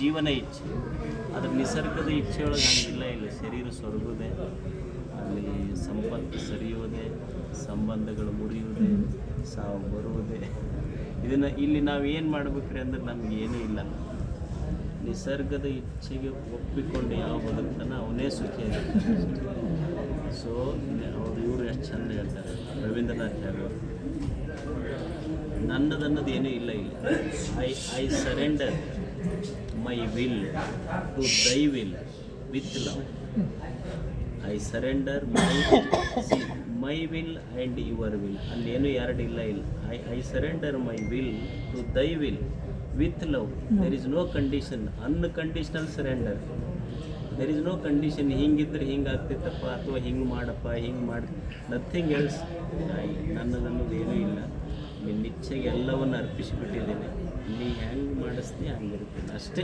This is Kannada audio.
ಜೀವನ ಇಚ್ಛೆ. ಅದ್ರ ನಿಸರ್ಗದ ಇಚ್ಛೆಯೊಳಗೆ ಹಂಗಿಲ್ಲ. ಇಲ್ಲ ಶರೀರ ಸೊರಗುದೆ ಅಲ್ಲಿ ಸಂಪತ್ತು ಸರಿಯುವುದೇ, ಸಂಬಂಧಗಳು ಮುರಿಯುವುದೇ, ಸಾವು ಬರುವುದೇ. ಇದನ್ನು ಇಲ್ಲಿ ನಾವು ಏನು ಮಾಡ್ಬೇಕ್ರಿ ಅಂದ್ರೆ ನಮ್ಗೆ ಏನೂ ಇಲ್ಲ. ನಿಸರ್ಗದ ಇಚ್ಛೆಗೆ ಒಪ್ಪಿಕೊಂಡು ಯಾವ ಬದುಕ್ತಾನೆ ಅವನೇ ಸುಖಿಯಾಗಿರ್ತಾನೆ. ಸೊ ಅವರು ಇವರು ಎಷ್ಟು ಚಂದ ಹೇಳ್ತಾರೆ. ರವೀಂದ್ರನಾಥ್ ಟ್ಯಾಗೋರ್. ನನ್ನದನ್ನೋದು ಏನೂ ಇಲ್ಲ ಇಲ್ಲ. I I surrender my will to thy will with love I surrender my my will and your will ಅಲ್ಲೇನು ಎರಡು ಇಲ್ಲ ಇಲ್ಲ. I I surrender my will to thy will with love there is no condition unconditional surrender there is no condition ಹಿಂಗಿದ್ರೆ ಹಿಂಗೆ ಆಗ್ತಿತ್ತಪ್ಪ ಅಥವಾ ಹಿಂಗೆ ಮಾಡಪ್ಪ, ಹಿಂಗೆ ಮಾಡಿ ನಥಿಂಗ್ ಎಲ್ಸ್ ನನ್ನದನ್ನೋದು ಏನೂ ಇಲ್ಲ. ಇಚ್ಛೆಗೆ ಎಲ್ಲವನ್ನು ಅರ್ಪಿಸಿಬಿಟ್ಟಿದ್ದೀನಿ ನೀ ಹೆಂಗೆ ಮಾಡಿಸ್ತೀನಿ ಹಂಗಿರ್ತೀನಿ. ಅಷ್ಟೇ.